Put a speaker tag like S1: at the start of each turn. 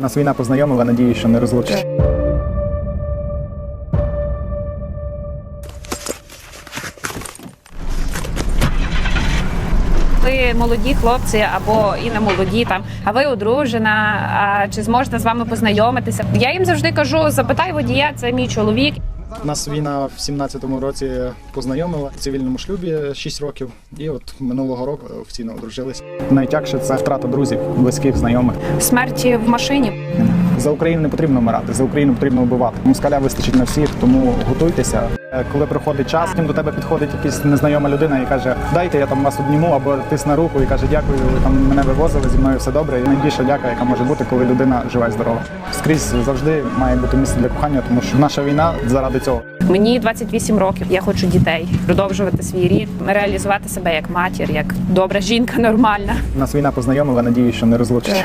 S1: Нас війна познайомила, надію, що не розлучить.
S2: Ви молоді хлопці або і не молоді там, а ви одружена. А чи зможете з вами познайомитися? Я їм завжди кажу: запитай водія, це мій чоловік.
S1: Нас війна в 17-му році познайомила в цивільному шлюбі 6 років, і от минулого року офіційно одружились. Найтягше це втрата друзів, близьких, знайомих.
S2: Смерті в машині.
S1: За Україну не потрібно вмирати, за Україну потрібно вбивати. Москаля вистачить на всіх, тому готуйтеся. Е, Коли приходить час, потім до тебе підходить якась незнайома людина і каже: Дайте я там вас обніму або тисне руку і каже, дякую, ви там мене вивозили, зі мною все добре. І найбільша дяка, яка може бути, коли людина жива і здорова. Скрізь завжди має бути місце для кохання, тому що наша війна заради цього.
S2: Мені 28 років. Я хочу дітей, продовжувати свій рід, реалізувати себе як матір, як добра жінка, нормальна.
S1: Нас війна познайомила, надію, що не розлучить.